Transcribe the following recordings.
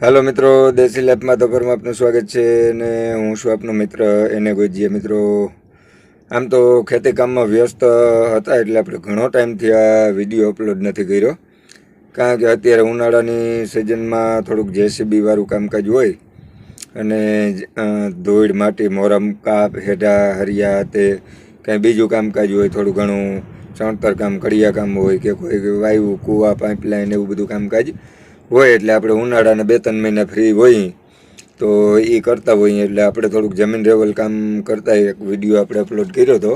હાલો મિત્રો. દેશી લેબમાં તો ઘરમાં આપનું સ્વાગત છે અને હું છું આપનો મિત્ર એને ગોજીએ મિત્રો, આમ તો ખેતી કામમાં વ્યસ્ત હતા એટલે આપણે ઘણો ટાઈમથી આ વીડિયો અપલોડ નથી કર્યો. કારણ કે અત્યારે ઉનાળાની સિઝનમાં થોડુંક જેસીબીવાળું કામકાજ હોય અને ધોઈડ માટી, મોરમ, કાપ, હેઢા, હરિયા તે કંઈ બીજું કામકાજ હોય, થોડું ઘણું ચણતર કામ, કડિયા કામ હોય કે કોઈ વાયુ, કૂવા પાઇપલાઇન એવું બધું કામકાજ. હોય એટલે આપણે ઉનાળાના બે ત્રણ મહિના ફ્રી હોય, તો એ કરતા હોઈએ એટલે આપણે થોડુંક જમીન લેવલ કામ કરતા એક વીડિયો આપણે અપલોડ કર્યો હતો,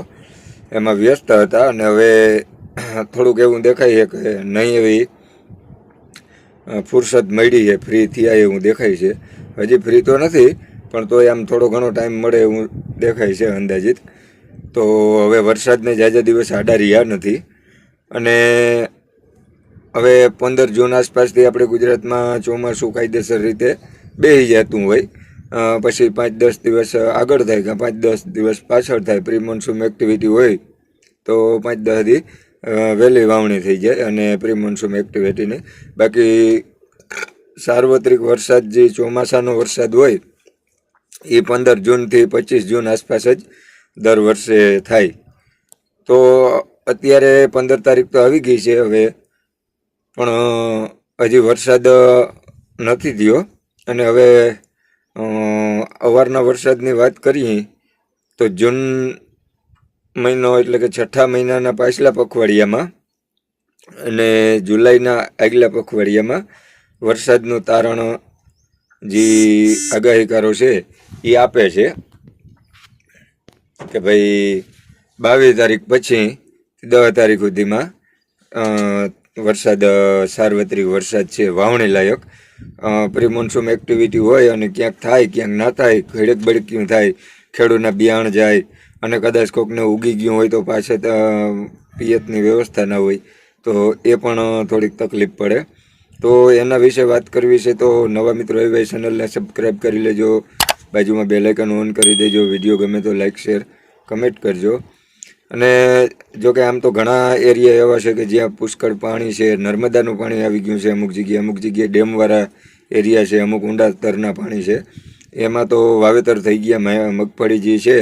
એમાં વ્યસ્ત હતા અને હવે થોડુંક એવું દેખાય છે કે નહીં એવી ફુરસદ મળી છે ફ્રી થયા એવું દેખાય છે. હજી ફ્રી તો નથી, પણ તોય આમ થોડો ઘણો ટાઈમ મળે એવું દેખાય છે અંદાજિત. તો હવે વરસાદને જાજા દિવસ આડા રહ્યા નથી. અને હવે પંદર જૂન આસપાસથી આપણે ગુજરાતમાં ચોમાસું કાયદેસર રીતે બેસી જતું હોય. પછી પાંચ દસ દિવસ આગળ થાય કે પાંચ દસ દિવસ પાછળ થાય પ્રી મોન્સૂન એક્ટિવિટી હોય, તો પાંચ દસ દી વહેલી વાવણી થઈ જાય અને પ્રી મોન્સૂન એક્ટિવિટીની બાકી સાર્વત્રિક વરસાદ જે ચોમાસાનો વરસાદ હોય, એ પંદર જૂનથી પચીસ જૂન આસપાસ જ દર વર્ષે થાય. તો અત્યારે પંદર તારીખ તો આવી ગઈ છે હવે. પણ હજી વરસાદ નથી થયો. અને હવે અવારના વરસાદની વાત કરીએ, તો જૂન મહિનો એટલે કે છઠ્ઠા મહિનાના પાછલા પખવાડિયામાં અને જુલાઈના આગલા પખવાડિયામાં વરસાદનું તારણ જે આગાહીકારો છે, એ આપે છે કે ભાઈ બાવીસ તારીખ પછી દસ તારીખ સુધીમાં વરસાદ સાર્વત્રિક વરસાદ છે, વાવણી લાયક. પ્રી મોન્સૂન એક્ટિવિટી હોય અને ક્યાંક થાય, ક્યાંક ના થાય ખેડક બળક્યું થાય, ખેડૂતના બિયાણ જાય અને કદાચ કોકને ઉગી ગયું હોય તો પાછળ પિયતની વ્યવસ્થા ના હોય, તો એ પણ થોડીક તકલીફ પડે. તો એના વિશે વાત કરવી છે તો નવા મિત્રો એવા ચેનલને સબસ્ક્રાઈબ કરી લેજો. બાજુમાં બે લાઇકન ઓન કરી દેજો. વીડિયો ગમે તો લાઇક શેર કમેન્ટ કરજો. અને જો કે આમ તો ઘણા એરિયા એવા છે કે જ્યાં પુષ્કળ પાણી છે, નર્મદાનું પાણી આવી ગયું છે, અમુક જગ્યાએ અમુક જગ્યાએ ડેમવાળા એરિયા છે, અમુક ઊંડા સ્તરના પાણી છે. એમાં તો વાવેતર થઈ ગયા મગફળી જે છે,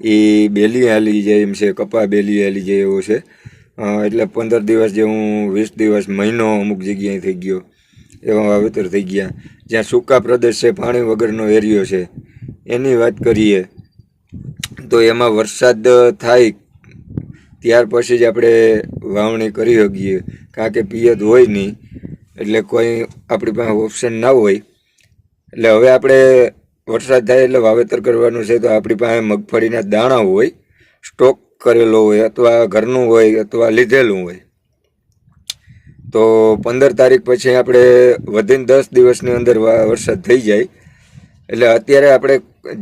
એ બેલી હાલી જાય એમ છે, કપા બેલી હાલી જાય એવો છે. એટલે પંદર દિવસ જેવું વીસ દિવસ, મહિનો અમુક જગ્યાએ થઈ ગયો, એવા વાવેતર થઈ ગયા. જ્યાં સૂકા પ્રદેશ છે, પાણી વગરનો એરિયો છે. એની વાત કરીએ, તો એમાં વરસાદ થાય ત્યાર પછી જ આપણે વાવણી કરી શકીએ. કારણ કે પિયત હોય નહીં, એટલે કોઈ આપણી પાસે ઓપ્શન ના હોય. એટલે હવે આપણે વરસાદ થાય એટલે વાવેતર કરવાનું છે તો આપણી પાસે મગફળીના દાણા હોય, સ્ટોક કરેલો હોય અથવા ઘરનું હોય અથવા લીધેલું હોય. તો પંદર તારીખ પછી આપણે વધીને દસ દિવસની અંદર વરસાદ થઈ જાય. એટલે અત્યારે આપણે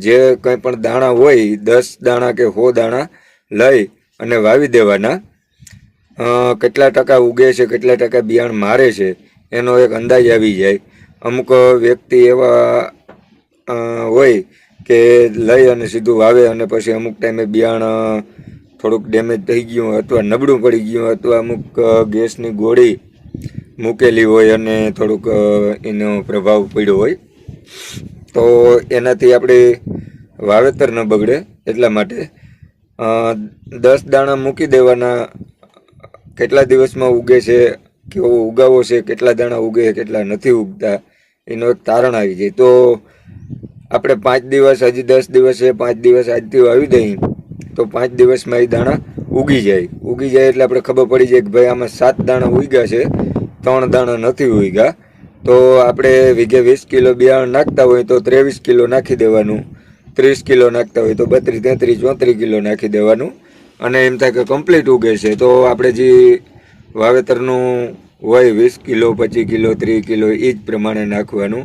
જે કંઈ પણ દાણા હોય, દસ દાણા કે હો દાણા લઈ અને વાવી દેવાના. કેટલા ટકા ઉગે છે, કેટલા ટકા બિયાણ મારે છે, એનો એક અંદાજ આવી જાય. અમુક વ્યક્તિ એવા હોય કે લઈ અને સીધું વાવે અને પછી અમુક ટાઈમે બિયાણ થોડુંક ડેમેજ થઈ ગયું અથવા નબળું પડી ગયું અથવા અમુક ગેસની ગોળી મૂકેલી હોય અને થોડુંક એનો પ્રભાવ પડ્યો હોય. તો એનાથી આપણે વાવેતર ન બગડે એટલા માટે દસ દાણા મૂકી દેવાના. કેટલા દિવસમાં ઉગે છે? કેવો ઉગાવો છે? કેટલા દાણા ઉગે કેટલા નથી ઉગતા? એનો એક તારણ આવી જાય. તો આપણે પાંચ દિવસ, હજી દસ દિવસ છે, પાંચ દિવસ આજથી આવી દઈએ તો પાંચ દિવસમાં એ દાણા ઉગી જાય. ઉગી જાય એટલે આપણે ખબર પડી જાય કે ભાઈ આમાં સાત દાણા ઉગ્યા છે, ત્રણ દાણા નથી ઉગ્યા. તો આપણે વીઘે વીસ કિલો બિયારણ નાખતા હોય તો ત્રેવીસ કિલો નાખી દેવાનું. ત્રીસ કિલો નાખતા હોય તો બત્રીસ, તેત્રીસ, ચોત્રીસ કિલો નાખી દેવાનું. અને એમ થાય કે કમ્પ્લીટ ઉગે છે તો આપણે જે વાવેતરનું હોય, વીસ કિલો, પચીસ કિલો, ત્રીસ કિલો એ જ પ્રમાણે નાખવાનું.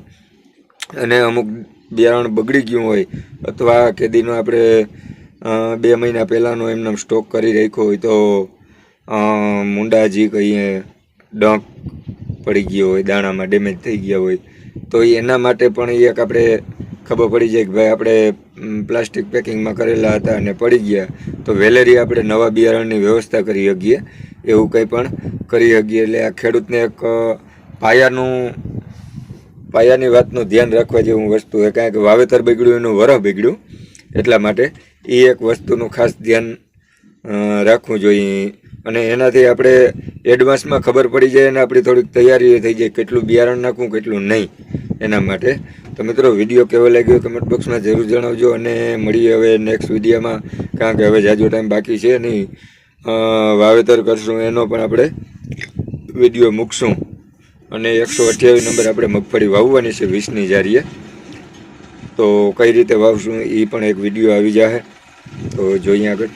અને અમુક બિયારણ બગડી ગયું હોય, અથવા કેદીનો આપણે બે મહિના પહેલાંનો એમને સ્ટોક કરી રાખ્યો હોય તો મુંડાજી કહીએ ડંક પડી ગયો હોય, દાણામાં ડેમેજ થઈ ગયા હોય, તો એના માટે પણ એક આપણે ખબર પડી જાય કે ભાઈ આપણે પ્લાસ્ટિક પેકિંગમાં કરેલા હતા અને પડી ગયા. તો વેલેરી આપણે નવા બિયારણની વ્યવસ્થા કરી શકીએ, એવું કંઈ પણ કરી શકીએ. એટલે આ ખેડૂતને એક પાયાનું, પાયાની વાતનું ધ્યાન રાખવા જેવું વસ્તુ છે. કારણ કે વાવેતર બગડ્યું, એનું વરહ બગડ્યું. એટલા માટે એ એક વસ્તુનું ખાસ ધ્યાન રાખવું જોઈએ. અને એનાથી આપણે એડવાન્સમાં ખબર પડી જાય અને આપણી થોડીક તૈયારી થઈ જાય કેટલું બિયારણ નાખવું, કેટલું નહીં, એના માટે. તો મિત્રો, વીડિયો કેવો લાગ્યો કમેન્ટ બોક્સમાં જરૂર જણાવજો અને મળીએ હવે નેક્સ્ટ વિડીયોમાં કારણ કે હવે જાજો ટાઈમ બાકી છે નહીં. વાવેતર કરશું એનો પણ આપણે વીડિયો મૂકશું. અને એકસો અઠ્યાવીસ નંબર આપણે મગફળી વાવવાની છે, વીસની જારીએ. તો કઈ રીતે વાવશું એ પણ એક વીડિયો આવી જશે તો જોઈએ આગળ.